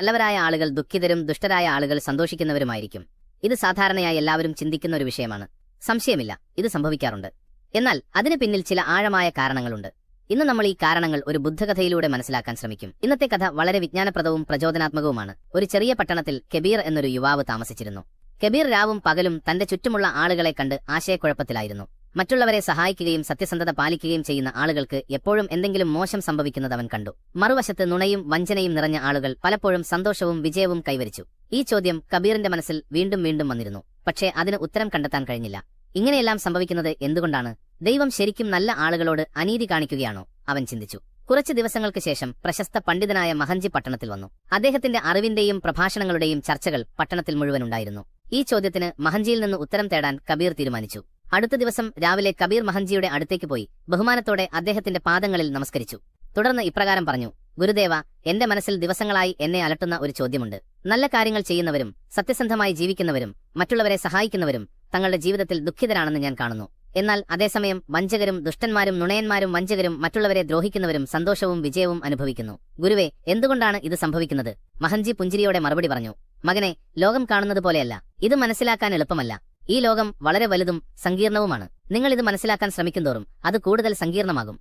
നല്ലവരായ ആളുകൾ ദുഃഖിതരും ദുഷ്ടരായ ആളുകൾ സന്തോഷിക്കുന്നവരുമായിരിക്കും. ഇത് സാധാരണയായി എല്ലാവരും ചിന്തിക്കുന്ന ഒരു വിഷയമാണ്. സംശയമില്ല ഇത് സംഭവിക്കാറുണ്ട്. എന്നാൽ അതിന് പിന്നിൽ ചില ആഴമായ കാരണങ്ങളുണ്ട്. ഇന്ന് നമ്മൾ ഈ കാരണങ്ങൾ ഒരു ബുദ്ധകഥയിലൂടെ മനസ്സിലാക്കാൻ ശ്രമിക്കും. ഇന്നത്തെ കഥ വളരെ വിജ്ഞാനപ്രദവും പ്രചോദനാത്മകവുമാണ്. ഒരു ചെറിയ പട്ടണത്തിൽ കെബീർ എന്നൊരു യുവാവ് താമസിച്ചിരുന്നു. കെബീർ രാവും പകലും തന്റെ ചുറ്റുമുള്ള ആളുകളെ കണ്ട് ആശയക്കുഴപ്പത്തിലായിരുന്നു. മറ്റുള്ളവരെ സഹായിക്കുകയും സത്യസന്ധത പാലിക്കുകയും ചെയ്യുന്ന ആളുകൾക്ക് എപ്പോഴും എന്തെങ്കിലും മോശം സംഭവിക്കുന്നത് അവൻ കണ്ടു. മറുവശത്ത് നുണയും വഞ്ചനയും നിറഞ്ഞ ആളുകൾ പലപ്പോഴും സന്തോഷവും വിജയവും കൈവരിച്ചു. ഈ ചോദ്യം കബീറിന്റെ മനസ്സിൽ വീണ്ടും വീണ്ടും വന്നിരുന്നു. പക്ഷേ അതിന് ഉത്തരം കണ്ടെത്താൻ കഴിഞ്ഞില്ല. ഇങ്ങനെയെല്ലാം സംഭവിക്കുന്നത് എന്തുകൊണ്ടാണ്? ദൈവം ശരിക്കും നല്ല ആളുകളോട് അനീതി കാണിക്കുകയാണോ? അവൻ ചിന്തിച്ചു. കുറച്ച് ദിവസങ്ങൾക്ക് ശേഷം പ്രശസ്ത പണ്ഡിതനായ മഹഞ്ചി പട്ടണത്തിൽ വന്നു. അദ്ദേഹത്തിന്റെ അറിവിന്റെയും പ്രഭാഷണങ്ങളുടെയും ചർച്ചകൾ പട്ടണത്തിൽ മുഴുവൻ ഉണ്ടായിരുന്നു. ഈ ചോദ്യത്തിന് മഹഞ്ചിയിൽ നിന്ന് ഉത്തരം തേടാൻ കബീർ തീരുമാനിച്ചു. അടുത്ത ദിവസം രാവിലെ കബീർ മഹൻജിയുടെ അടുത്തേക്ക് പോയി ബഹുമാനത്തോടെ അദ്ദേഹത്തിന്റെ പാദങ്ങളിൽ നമസ്കരിച്ചു. തുടർന്ന് ഇപ്രകാരം പറഞ്ഞു ഗുരുദേവ എന്റെ മനസ്സിൽ ദിവസങ്ങളായി എന്നെ അലട്ടുന്ന ഒരു ചോദ്യമുണ്ട്. നല്ല കാര്യങ്ങൾ ചെയ്യുന്നവരും സത്യസന്ധമായി ജീവിക്കുന്നവരും മറ്റുള്ളവരെ സഹായിക്കുന്നവരും തങ്ങളുടെ ജീവിതത്തിൽ ദുഃഖിതരാണെന്ന് ഞാൻ കാണുന്നു. എന്നാൽ അതേസമയം വഞ്ചകരും ദുഷ്ടന്മാരും നുണയന്മാരും വഞ്ചകരും മറ്റുള്ളവരെ ദ്രോഹിക്കുന്നവരും സന്തോഷവും വിജയവും അനുഭവിക്കുന്നു. ഗുരുവേ എന്തുകൊണ്ടാണ് ഇത് സംഭവിക്കുന്നത്? മഹൻജി പുഞ്ചിരിയോടെ മറുപടി പറഞ്ഞു മകനെ ലോകം കാണുന്നത് പോലെയല്ല. ഇത് മനസ്സിലാക്കാൻ എളുപ്പമല്ല. ഈ ലോകം വളരെ വലുതും സങ്കീർണവുമാണ്. നിങ്ങൾ ഇത് മനസ്സിലാക്കാൻ ശ്രമിക്കുന്തോറും അത് കൂടുതൽ സങ്കീർണമാകും.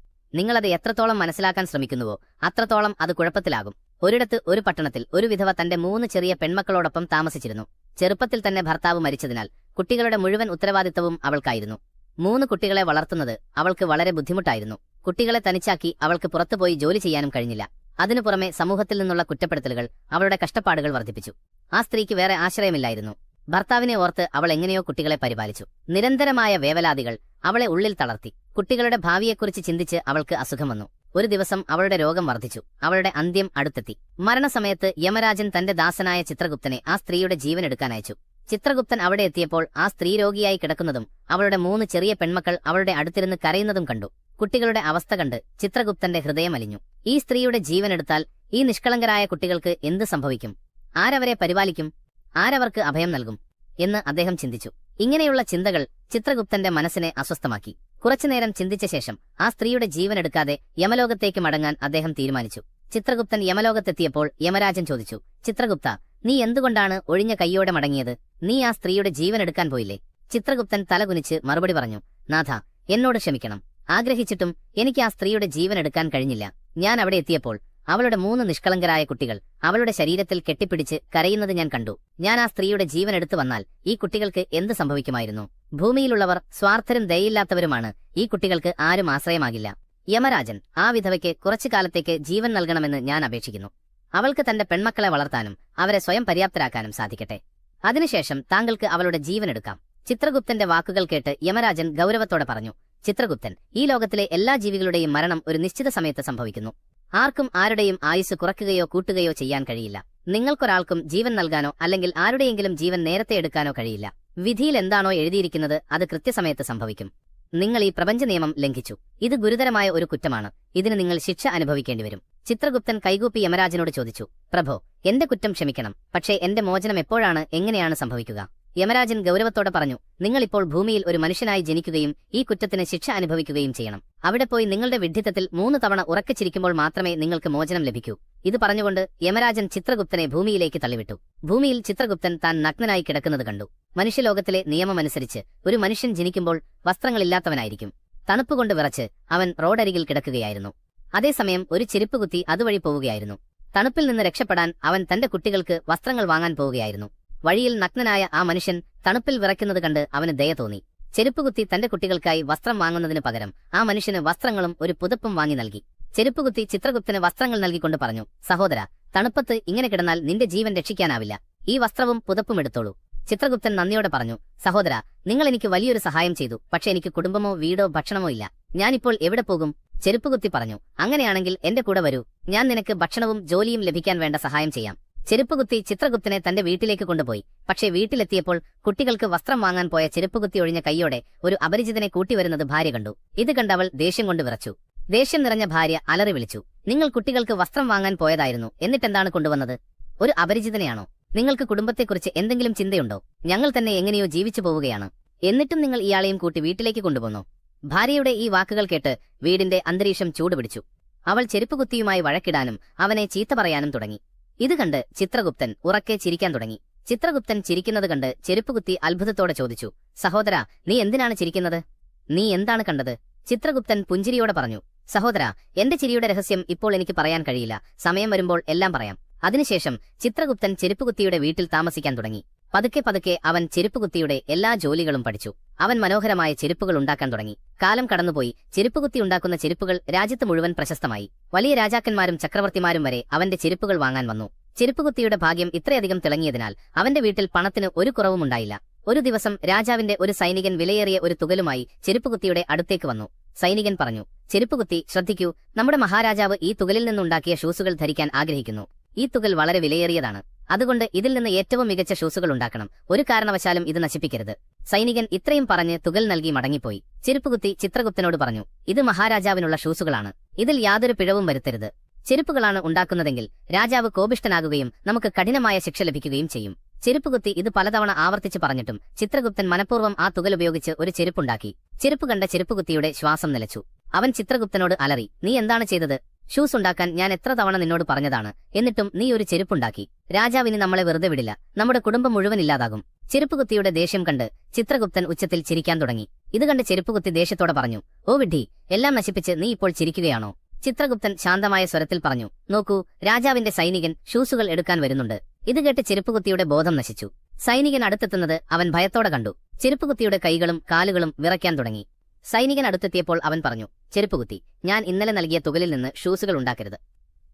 അത് എത്രത്തോളം മനസ്സിലാക്കാൻ ശ്രമിക്കുന്നുവോ അത്രത്തോളം അത് കുഴപ്പത്തിലാകും. ഒരിടത്ത് ഒരു പട്ടണത്തിൽ ഒരു വിധവ തന്റെ മൂന്ന് ചെറിയ പെൺമക്കളോടൊപ്പം താമസിച്ചിരുന്നു. ചെറുപ്പത്തിൽ തന്നെ ഭർത്താവ് മരിച്ചതിനാൽ കുട്ടികളുടെ മുഴുവൻ ഉത്തരവാദിത്തവും അവൾക്കായിരുന്നു. മൂന്ന് കുട്ടികളെ വളർത്തുന്നത് അവൾക്ക് വളരെ ബുദ്ധിമുട്ടായിരുന്നു. കുട്ടികളെ തനിച്ചാക്കി അവൾക്ക് പുറത്തുപോയി ജോലി ചെയ്യാനും കഴിഞ്ഞില്ല. അതിനു പുറമെ സമൂഹത്തിൽ നിന്നുള്ള കുറ്റപ്പെടുത്തലുകൾ അവളുടെ കഷ്ടപ്പാടുകൾ വർദ്ധിപ്പിച്ചു. ആ സ്ത്രീക്ക് വേറെ ആശ്രയമില്ലായിരുന്നു. ഭർത്താവിനെ ഓർത്ത് അവൾ എങ്ങനെയോ കുട്ടികളെ പരിപാലിച്ചു. നിരന്തരമായ വേവലാതികൾ അവളെ ഉള്ളിൽ തളർത്തി. കുട്ടികളുടെ ഭാവിയെക്കുറിച്ച് ചിന്തിച്ച് അവൾക്ക് അസുഖം വന്നു. ഒരു ദിവസം അവളുടെ രോഗം വർദ്ധിച്ചു. അവളുടെ അന്ത്യം അടുത്തെത്തി. മരണസമയത്ത് യമരാജൻ തന്റെ ദാസനായ ചിത്രഗുപ്തനെ ആ സ്ത്രീയുടെ ജീവൻ എടുക്കാൻ അയച്ചു. ചിത്രഗുപ്തൻ അവിടെ എത്തിയപ്പോൾ ആ സ്ത്രീ രോഗിയായി കിടക്കുന്നതും അവളുടെ മൂന്ന് ചെറിയ പെൺമക്കൾ അവളുടെ അടുത്തിരുന്ന് കരയുന്നതും കണ്ടു. കുട്ടികളുടെ അവസ്ഥ കണ്ട് ചിത്രഗുപ്തന്റെ ഹൃദയം അലിഞ്ഞു. ഈ സ്ത്രീയുടെ ജീവനെടുത്താൽ ഈ നിഷ്കളങ്കരായ കുട്ടികൾക്ക് എന്ത് സംഭവിക്കും? ആരവരെ പരിപാലിക്കും? ആരവർക്ക് അഭയം നൽകും എന്ന് അദ്ദേഹം ചിന്തിച്ചു. ഇങ്ങനെയുള്ള ചിന്തകൾ ചിത്രഗുപ്തന്റെ മനസ്സിനെ അസ്വസ്ഥമാക്കി. കുറച്ചുനേരം ചിന്തിച്ച ശേഷം ആ സ്ത്രീയുടെ ജീവൻ എടുക്കാതെ യമലോകത്തേക്ക് മടങ്ങാൻ അദ്ദേഹം തീരുമാനിച്ചു. ചിത്രഗുപ്തൻ യമലോകത്തെത്തിയപ്പോൾ യമരാജൻ ചോദിച്ചു ചിത്രഗുപ്ത നീ എന്തുകൊണ്ടാണ് ഒഴിഞ്ഞ കയ്യോടെ മടങ്ങിയത്? നീ ആ സ്ത്രീയുടെ ജീവൻ എടുക്കാൻ പോയില്ലേ? ചിത്രഗുപ്തൻ തലകുനിച്ച് മറുപടി പറഞ്ഞു നാഥ എന്നോട് ക്ഷമിക്കണം. ആഗ്രഹിച്ചിട്ടും എനിക്ക് ആ സ്ത്രീയുടെ ജീവൻ എടുക്കാൻ കഴിഞ്ഞില്ല. ഞാൻ അവിടെ എത്തിയപ്പോൾ അവളുടെ മൂന്ന് നിഷ്കളങ്കരായ കുട്ടികൾ അവളുടെ ശരീരത്തിൽ കെട്ടിപ്പിടിച്ച് കരയുന്നത് ഞാൻ കണ്ടു. ഞാൻ ആ സ്ത്രീയുടെ ജീവൻ എടുത്തു വന്നാൽ ഈ കുട്ടികൾക്ക് എന്ത് സംഭവിക്കുമായിരുന്നു? ഭൂമിയിലുള്ളവർ സ്വാർത്ഥരും ദയയില്ലാത്തവരുമാണ്. ഈ കുട്ടികൾക്ക് ആരും ആശ്രയമാകില്ല. യമരാജൻ ആ വിധവയ്ക്ക് കുറച്ചു കാലത്തേക്ക് ജീവൻ നൽകണമെന്ന് ഞാൻ അപേക്ഷിക്കുന്നു. അവൾക്ക് തന്റെ പെൺമക്കളെ വളർത്താനും അവരെ സ്വയം പര്യാപ്തരാക്കാനും സാധിക്കട്ടെ. അതിനുശേഷം താങ്കൾക്ക് അവളുടെ ജീവൻ എടുക്കാം. ചിത്രഗുപ്തന്റെ വാക്കുകൾ കേട്ട് യമരാജൻ ഗൗരവത്തോടെ പറഞ്ഞു ചിത്രഗുപ്തൻ ഈ ലോകത്തിലെ എല്ലാ ജീവികളുടെയും മരണം ഒരു നിശ്ചിത സമയത്ത് സംഭവിക്കുന്നു. ആർക്കും ആരുടെയും ആയുസ് കുറയ്ക്കുകയോ കൂട്ടുകയോ ചെയ്യാൻ കഴിയില്ല. നിങ്ങൾക്കൊരാൾക്കും ജീവൻ നൽകാനോ അല്ലെങ്കിൽ ആരുടെയെങ്കിലും ജീവൻ നേരത്തെ എടുക്കാനോ കഴിയില്ല. വിധിയിൽ എന്താണോ എഴുതിയിരിക്കുന്നത് അത് കൃത്യസമയത്ത് സംഭവിക്കും. നിങ്ങൾ ഈ പ്രപഞ്ച നിയമം ലംഘിച്ചു. ഇത് ഗുരുതരമായ ഒരു കുറ്റമാണ്. ഇതിന് നിങ്ങൾ ശിക്ഷ അനുഭവിക്കേണ്ടി വരും ചിത്രഗുപ്തൻ കൈകൂപ്പി യമരാജനോട് ചോദിച്ചു പ്രഭോ എന്റെ കുറ്റം ക്ഷമിക്കണം. പക്ഷേ എന്റെ മോചനം എപ്പോഴാണ് എങ്ങനെയാണ് സംഭവിക്കുക? യമരാജൻ ഗൗരവത്തോടെ പറഞ്ഞു നിങ്ങളിപ്പോൾ ഭൂമിയിൽ ഒരു മനുഷ്യനായി ജനിക്കുകയും ഈ കുറ്റത്തിന് ശിക്ഷ അനുഭവിക്കുകയും ചെയ്യണം. അവിടെ പോയി നിങ്ങളുടെ വിഡ്ഢിത്തത്തിൽ മൂന്ന് തവണ ഉറക്കച്ചിരിക്കുമ്പോൾ മാത്രമേ നിങ്ങൾക്ക് മോചനം ലഭിക്കൂ. ഇത് പറഞ്ഞുകൊണ്ട് യമരാജൻ ചിത്രഗുപ്തനെ ഭൂമിയിലേക്ക് തള്ളിവിട്ടു. ഭൂമിയിൽ ചിത്രഗുപ്തൻ താൻ നഗ്നനായി കിടക്കുന്നത് കണ്ടു. മനുഷ്യലോകത്തിലെ നിയമമനുസരിച്ച് ഒരു മനുഷ്യൻ ജനിക്കുമ്പോൾ വസ്ത്രങ്ങളില്ലാത്തവനായിരിക്കും. തണുപ്പുകൊണ്ട് വിറച്ച് അവൻ റോഡരികിൽ കിടക്കുകയായിരുന്നു. അതേസമയം ഒരു ചെരുപ്പ് കുത്തി അതുവഴി പോവുകയായിരുന്നു. തണുപ്പിൽ നിന്ന് രക്ഷപ്പെടാൻ അവൻ തന്റെ കുട്ടികൾക്ക് വസ്ത്രങ്ങൾ വാങ്ങാൻ പോവുകയായിരുന്നു. വഴിയിൽ നഗ്നനായ ആ മനുഷ്യൻ തണുപ്പിൽ വിറയ്ക്കുന്നത് കണ്ട് അവന് ദയ തോന്നി. ചെരുപ്പുകുത്തി തന്റെ കുട്ടികൾക്കായി വസ്ത്രം വാങ്ങുന്നതിന് പകരം ആ മനുഷ്യന് വസ്ത്രങ്ങളും ഒരു പുതപ്പും വാങ്ങി നൽകി. ചെരുപ്പുകുത്തി ചിത്രഗുപ്തന് വസ്ത്രങ്ങൾ നൽകിക്കൊണ്ട് പറഞ്ഞു സഹോദര തണുപ്പത്ത് ഇങ്ങനെ കിടന്നാൽ നിന്റെ ജീവൻ രക്ഷിക്കാനാവില്ല. ഈ വസ്ത്രവും പുതപ്പും എടുത്തോളൂ. ചിത്രഗുപ്തൻ നന്ദിയോടെ പറഞ്ഞു സഹോദര നിങ്ങൾ എനിക്ക് വലിയൊരു സഹായം ചെയ്തു. പക്ഷെ എനിക്ക് കുടുംബമോ വീടോ ഭക്ഷണമോ ഇല്ല. ഞാനിപ്പോൾ എവിടെ പോകും? ചെരുപ്പുകുത്തി പറഞ്ഞു അങ്ങനെയാണെങ്കിൽ എന്റെ കൂടെ വരൂ. ഞാൻ നിനക്ക് ഭക്ഷണവും ജോലിയും ലഭിക്കാൻ വേണ്ട സഹായം ചെയ്യാം. ചെരുപ്പുകുത്തി ചിത്രഗുപ്തനെ തന്റെ വീട്ടിലേക്ക് കൊണ്ടുപോയി. പക്ഷേ വീട്ടിലെത്തിയപ്പോൾ കുട്ടികൾക്ക് വസ്ത്രം വാങ്ങാൻ പോയ ചെരുപ്പുകുത്തി ഒഴിഞ്ഞ കൈയോടെ ഒരു അപരിചിതനെ കൂട്ടിവരുന്നത് ഭാര്യ കണ്ടു. ഇത് കണ്ടവൾ ദേഷ്യം കൊണ്ട് വിറച്ചു. ദേഷ്യം നിറഞ്ഞ ഭാര്യ അലറി വിളിച്ചു. നിങ്ങൾ കുട്ടികൾക്ക് വസ്ത്രം വാങ്ങാൻ പോയതായിരുന്നു. എന്നിട്ടെന്താണ് കൊണ്ടുവന്നത്? ഒരു അപരിചിതനെയാണോ? നിങ്ങൾക്ക് കുടുംബത്തെക്കുറിച്ച് എന്തെങ്കിലും ചിന്തയുണ്ടോ? ഞങ്ങൾ തന്നെ എങ്ങനെയോ ജീവിച്ചു പോവുകയാണ്. എന്നിട്ടും നിങ്ങൾ ഇയാളെയും കൂട്ടി വീട്ടിലേക്ക് കൊണ്ടുപോന്നു. ഭാര്യയുടെ ഈ വാക്കുകൾ കേട്ട് വീടിന്റെ അന്തരീക്ഷം ചൂടുപിടിച്ചു. അവൾ ചെരുപ്പുകുത്തിയുമായി വഴക്കിടാനും അവനെ ചീത്ത പറയാനും തുടങ്ങി. ഇത് കണ്ട് ചിത്രഗുപ്തൻ ഉറക്കെ ചിരിക്കാൻ തുടങ്ങി. ചിത്രഗുപ്തൻ ചിരിക്കുന്നത് കണ്ട് ചെരുപ്പുകുത്തി അത്ഭുതത്തോടെ ചോദിച്ചു സഹോദര നീ എന്തിനാണ് ചിരിക്കുന്നത്? നീ എന്താണ് കണ്ടത്? ചിത്രഗുപ്തൻ പുഞ്ചിരിയോടെ പറഞ്ഞു സഹോദര എന്റെ ചിരിയുടെ രഹസ്യം ഇപ്പോൾ എനിക്ക് പറയാൻ കഴിയില്ല. സമയം വരുമ്പോൾ എല്ലാം പറയാം. അതിനുശേഷം ചിത്രഗുപ്തൻ ചെരുപ്പുകുത്തിയുടെ വീട്ടിൽ താമസിക്കാൻ തുടങ്ങി. പതുക്കെ പതുക്കെ അവൻ ചെരുപ്പുകുത്തിയുടെ എല്ലാ ജോലികളും പഠിച്ചു. അവൻ മനോഹരമായ ചെരുപ്പുകൾ ഉണ്ടാക്കാൻ തുടങ്ങി. കാലം കടന്നുപോയി. ചെരുപ്പുകുത്തി ഉണ്ടാക്കുന്ന ചെരുപ്പുകൾ രാജ്യത്ത് മുഴുവൻ പ്രശസ്തമായി. വലിയ രാജാക്കന്മാരും ചക്രവർത്തിമാരും വരെ അവന്റെ ചെരുപ്പുകൾ വാങ്ങാൻ വന്നു. ചെരുപ്പുകുത്തിയുടെ ഭാഗ്യം ഇത്രയധികം തിളങ്ങിയതിനാൽ അവന്റെ വീട്ടിൽ പണത്തിന് ഒരു കുറവും ഉണ്ടായില്ല. ഒരു ദിവസം രാജാവിന്റെ ഒരു സൈനികൻ വിലയേറിയ ഒരു തുകലുമായി ചെരുപ്പുകുത്തിയുടെ അടുത്തേക്ക് വന്നു. സൈനികൻ പറഞ്ഞു ചെരുപ്പുകുത്തി ശ്രദ്ധിക്കൂ. നമ്മുടെ മഹാരാജാവ് ഈ തുകലിൽ നിന്നുണ്ടാക്കിയ ഷൂസുകൾ ധരിക്കാൻ ആഗ്രഹിക്കുന്നു. ഈ തുകൽ വളരെ വിലയേറിയതാണ്. അതുകൊണ്ട് ഇതിൽ നിന്ന് ഏറ്റവും മികച്ച ഷൂസുകൾ ഉണ്ടാക്കണം. ഒരു കാരണവശാലും ഇത് നശിപ്പിക്കരുത്. സൈനികൻ ഇത്രയും പറഞ്ഞ് തുകൽ നൽകി മടങ്ങിപ്പോയി. ചെരുപ്പുകുത്തി ചിത്രഗുപ്തനോട് പറഞ്ഞു ഇത് മഹാരാജാവിനുള്ള ഷൂസുകളാണ്. ഇതിൽ യാതൊരു പിഴവും വരുത്തരുത്. ചെരുപ്പുകളാണ് ഉണ്ടാക്കുന്നതെങ്കിൽ രാജാവ് കോപിഷ്ടനാകുകയും നമുക്ക് കഠിനമായ ശിക്ഷ ലഭിക്കുകയും ചെയ്യും. ചെരുപ്പുകുത്തി ഇത് പലതവണ ആവർത്തിച്ച് പറഞ്ഞിട്ടും ചിത്രഗുപ്തൻ മനഃപൂർവം ആ തുകൽ ഉപയോഗിച്ച് ഒരു ചെരുപ്പുണ്ടാക്കി. ചെരുപ്പ് കണ്ട ചെരുപ്പുകുത്തിയുടെ ശ്വാസം നിലച്ചു. അവൻ ചിത്രഗുപ്തനോട് അലറി നീ എന്താണ് ചെയ്തത്? ഷൂസ് ഉണ്ടാക്കാൻ ഞാൻ എത്ര തവണ നിന്നോട് പറഞ്ഞതാണ്. എന്നിട്ടും നീ ഒരു ചെരുപ്പുണ്ടാക്കി. രാജാവിന് നമ്മളെ വെറുതെ വിടില്ല. നമ്മുടെ കുടുംബം മുഴുവൻ ഇല്ലാതാകും. ചെരുപ്പുകുത്തിയുടെ ദേഷ്യം കണ്ട് ചിത്രഗുപ്തൻ ഉച്ചത്തിൽ ചിരിക്കാൻ തുടങ്ങി. ഇത് കണ്ട് ചെരുപ്പുകുത്തി ദേഷ്യത്തോടെ പറഞ്ഞു ഓ വിഡ്ഢി എല്ലാം നശിപ്പിച്ച് നീ ഇപ്പോൾ ചിരിക്കുകയാണോ? ചിത്രഗുപ്തൻ ശാന്തമായ സ്വരത്തിൽ പറഞ്ഞു നോക്കൂ രാജാവിന്റെ സൈനികൻ ഷൂസുകൾ എടുക്കാൻ വരുന്നുണ്ട്. ഇത് കേട്ട് ചെരുപ്പുകുത്തിയുടെ ബോധം നശിച്ചു. സൈനികൻ അടുത്തെത്തുന്നത് അവൻ ഭയത്തോടെ കണ്ടു. ചെരുപ്പുകുത്തിയുടെ കൈകളും കാലുകളും വിറയ്ക്കാൻ തുടങ്ങി. സൈനികൻ അടുത്തെത്തിയപ്പോൾ അവൻ പറഞ്ഞു ചെരുപ്പുകുത്തി ഞാൻ ഇന്നലെ നൽകിയ തുകലിൽ നിന്ന് ഷൂസുകൾ ഉണ്ടാക്കരുത്.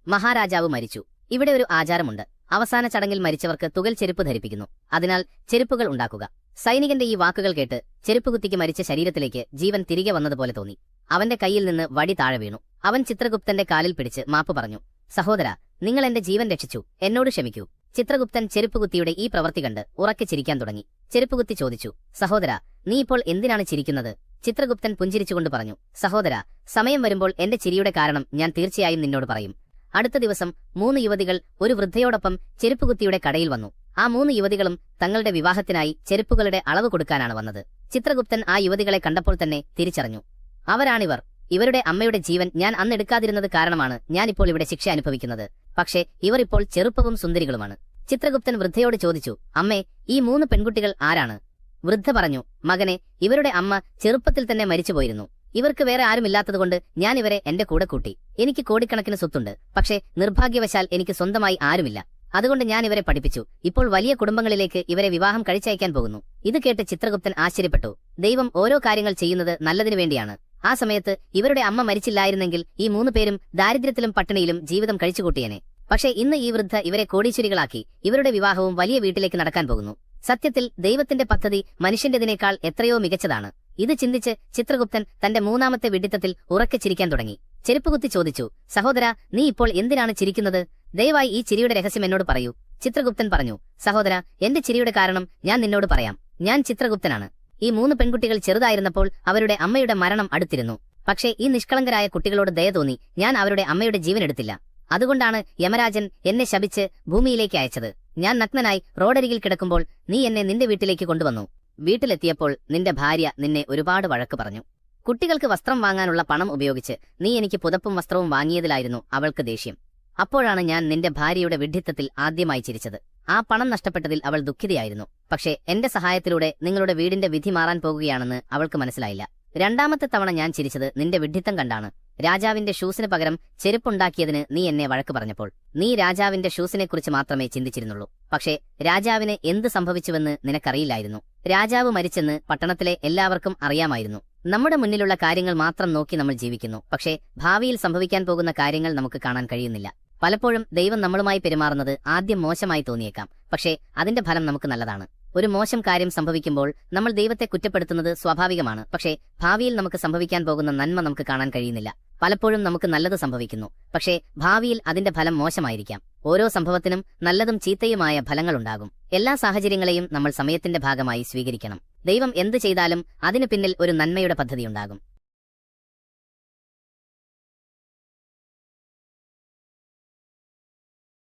മഹാരാജാവ് മരിച്ചു. ഇവിടെ ഒരു ആചാരമുണ്ട്. അവസാന ചടങ്ങിൽ മരിച്ചവർക്ക് തുകൽ ചെരുപ്പ് ധരിപ്പിക്കുന്നു. അതിനാൽ ചെരുപ്പുകൾ ഉണ്ടാക്കുക. സൈനികന്റെ ഈ വാക്കുകൾ കേട്ട് ചെരുപ്പുകുത്തിക്ക് മരിച്ച ശരീരത്തിലേക്ക് ജീവൻ തിരികെ വന്നതുപോലെ തോന്നി. അവന്റെ കയ്യിൽ നിന്ന് വടി താഴെ വീണു. അവൻ ചിത്രഗുപ്തന്റെ കാലിൽ പിടിച്ച് മാപ്പ് പറഞ്ഞു സഹോദര നിങ്ങൾ എന്റെ ജീവൻ രക്ഷിച്ചു. എന്നോട് ക്ഷമിക്കൂ. ചിത്രഗുപ്തൻ ചെരുപ്പുകുത്തിയുടെ ഈ പ്രവൃത്തി കണ്ട് ഉറക്കെ ചിരിക്കാൻ തുടങ്ങി. ചെരുപ്പുകുത്തി ചോദിച്ചു സഹോദര നീ ഇപ്പോൾ എന്തിനാണ് ചിരിക്കുന്നത്? ചിത്രഗുപ്തൻ പുഞ്ചിരിച്ചുകൊണ്ട് പറഞ്ഞു സഹോദര സമയം വരുമ്പോൾ എന്റെ ചിരിയുടെ കാരണം ഞാൻ തീർച്ചയായും നിന്നോട് പറയും. അടുത്ത ദിവസം മൂന്ന് യുവതികൾ ഒരു വൃദ്ധയോടൊപ്പം ചെരുപ്പുകുത്തിയുടെ കടയിൽ വന്നു. ആ മൂന്ന് യുവതികളും തങ്ങളുടെ വിവാഹത്തിനായി ചെരുപ്പുകളുടെ അളവ് കൊടുക്കാനാണ് വന്നത്. ചിത്രഗുപ്തൻ ആ യുവതികളെ കണ്ടപ്പോൾ തന്നെ തിരിച്ചറിഞ്ഞു. അവരാണിവർ. ഇവരുടെ അമ്മയുടെ ജീവൻ ഞാൻ അന്നെടുക്കാതിരുന്നത് കാരണമാണ് ഞാനിപ്പോൾ ഇവിടെ ശിക്ഷ അനുഭവിക്കുന്നത്. പക്ഷേ ഇവർ ഇപ്പോൾ ചെറുപ്പവും സുന്ദരികളുമാണ്. ചിത്രഗുപ്തൻ വൃദ്ധയോട് ചോദിച്ചു അമ്മേ ഈ മൂന്ന് പെൺകുട്ടികൾ ആരാണ്? വൃദ്ധ പറഞ്ഞു മകനെ ഇവരുടെ അമ്മ ചെറുപ്പത്തിൽ തന്നെ മരിച്ചുപോയിരുന്നു ഇവർക്ക് വേറെ ആരുമില്ലാത്തതുകൊണ്ട് ഞാൻ ഇവരെ എന്റെ കൂടെ കൂട്ടി. എനിക്ക് കോടിക്കണക്കിന് സ്വത്തുണ്ട്. പക്ഷേ നിർഭാഗ്യവശാൽ എനിക്ക് സ്വന്തമായി ആരുമില്ല. അതുകൊണ്ട് ഞാൻ ഇവരെ പഠിപ്പിച്ചു. ഇപ്പോൾ വലിയ കുടുംബങ്ങളിലേക്ക് ഇവരെ വിവാഹം കഴിച്ചയക്കാൻ പോകുന്നു. ഇത് കേട്ട് ചിത്രഗുപ്തൻ ആശ്ചര്യപ്പെട്ടു. ദൈവം ഓരോ കാര്യങ്ങൾ ചെയ്യുന്നത് നല്ലതിനു വേണ്ടിയാണ്. ആ സമയത്ത് ഇവരുടെ അമ്മ മരിച്ചില്ലായിരുന്നെങ്കിൽ ഈ മൂന്ന് പേരും ദാരിദ്ര്യത്തിലും പട്ടിണിയിലും ജീവിതം കഴിച്ചുകൂട്ടിയനെ. പക്ഷേ ഇന്ന് ഈ വൃദ്ധ ഇവരെ കോടീശ്വരികളാക്കി. ഇവരുടെ വിവാഹവും വലിയ വീട്ടിലേക്ക് നടക്കാൻ പോകുന്നു. സത്യത്തിൽ ദൈവത്തിന്റെ പദ്ധതി മനുഷ്യന്റേതിനേക്കാൾ എത്രയോ മികച്ചതാണ്. ഇത് ചിന്തിച്ച് ചിത്രഗുപ്തൻ തന്റെ മൂന്നാമത്തെ വിഡിത്തത്തിൽ ഉറക്കെ ചിരിക്കാൻ തുടങ്ങി. ചെരുപ്പുകുത്തി ചോദിച്ചു സഹോദര നീ ഇപ്പോൾ എന്തിനാണ് ചിരിക്കുന്നത്? ദയവായി ഈ ചിരിയുടെ രഹസ്യം എന്നോട് പറയൂ. ചിത്രഗുപ്തൻ പറഞ്ഞു സഹോദര എന്റെ ചിരിയുടെ കാരണം ഞാൻ നിന്നോട് പറയാം. ഞാൻ ചിത്രഗുപ്തനാണ്. ഈ മൂന്ന് പെൺകുട്ടികൾ ചെറുതായിരുന്നപ്പോൾ അവരുടെ അമ്മയുടെ മരണം അടുത്തിരുന്നു. പക്ഷേ ഈ നിഷ്കളങ്കരായ കുട്ടികളോട് ദയ തോന്നി. ഞാൻ അവരുടെ അമ്മയുടെ ജീവൻ എടുത്തില്ല അതുകൊണ്ടാണ് യമരാജൻ എന്നെ ശപിച്ച് ഭൂമിയിലേക്ക് അയച്ചത്. ഞാൻ നഗ്നനായി റോഡരികിൽ കിടക്കുമ്പോൾ നീ എന്നെ നിന്റെ വീട്ടിലേക്ക് കൊണ്ടുവന്നു. വീട്ടിലെത്തിയപ്പോൾ നിന്റെ ഭാര്യ നിന്നെ ഒരുപാട് വഴക്ക് പറഞ്ഞു. കുട്ടികൾക്ക് വസ്ത്രം വാങ്ങാനുള്ള പണം ഉപയോഗിച്ച് നീ എനിക്ക് പുതപ്പും വസ്ത്രവും വാങ്ങിയതിലായിരുന്നു അവൾക്ക് ദേഷ്യം. അപ്പോഴാണ് ഞാൻ നിന്റെ ഭാര്യയുടെ വിഡ്ഢിത്തത്തിൽ ആദ്യമായി ചിരിച്ചത്. ആ പണം നഷ്ടപ്പെട്ടതിൽ അവൾ ദുഃഖിതയായിരുന്നു. പക്ഷേ എന്റെ സഹായത്തിലൂടെ നിങ്ങളുടെ വീടിന്റെ വിധി മാറാൻ പോകുകയാണെന്ന് അവൾക്ക് മനസ്സിലായില്ല. രണ്ടാമത്തെ തവണ ഞാൻ ചിരിച്ചത് നിന്റെ വിഡ്ഢിത്തം കണ്ടാണ്. രാജാവിന്റെ ഷൂസിന് പകരം ചെരുപ്പുണ്ടാക്കിയതിന് നീ എന്നെ വഴക്ക് പറഞ്ഞപ്പോൾ. നീ രാജാവിന്റെ ഷൂസിനെക്കുറിച്ച് മാത്രമേ ചിന്തിച്ചിരുന്നുള്ളൂ. പക്ഷേ രാജാവിന് എന്ത് സംഭവിച്ചുവെന്ന് നിനക്കറിയില്ലായിരുന്നു. രാജാവ് മരിച്ചെന്ന് പട്ടണത്തിലെ എല്ലാവർക്കും അറിയാമായിരുന്നു. നമ്മുടെ മുന്നിലുള്ള കാര്യങ്ങൾ മാത്രം നോക്കി നമ്മൾ ജീവിക്കുന്നു. പക്ഷേ ഭാവിയിൽ സംഭവിക്കാൻ പോകുന്ന കാര്യങ്ങൾ നമുക്ക് കാണാൻ കഴിയുന്നില്ല. പലപ്പോഴും ദൈവം നമ്മളുമായി പെരുമാറുന്നത് ആദ്യം മോശമായി തോന്നിയേക്കാം. പക്ഷേ അതിന്റെ ഫലം നമുക്ക് നല്ലതാണ്. ഒരു മോശം കാര്യം സംഭവിക്കുമ്പോൾ നമ്മൾ ദൈവത്തെ കുറ്റപ്പെടുത്തുന്നത് സ്വാഭാവികമാണ്. പക്ഷേ ഭാവിയിൽ നമുക്ക് സംഭവിക്കാൻ പോകുന്ന നന്മ നമുക്ക് കാണാൻ കഴിയുന്നില്ല. പലപ്പോഴും നമുക്ക് നല്ലത് സംഭവിക്കുന്നു. പക്ഷേ ഭാവിയിൽ അതിന്റെ ഫലം മോശമായിരിക്കാം. ഓരോ സംഭവത്തിനും നല്ലതും ചീത്തയുമായ ഫലങ്ങളുണ്ടാകും എല്ലാ സാഹചര്യങ്ങളെയും നമ്മൾ സമയത്തിന്റെ ഭാഗമായി സ്വീകരിക്കണം. ദൈവം എന്ത് ചെയ്താലും അതിനു പിന്നിൽ ഒരു നന്മയുടെ പദ്ധതിയുണ്ടാകും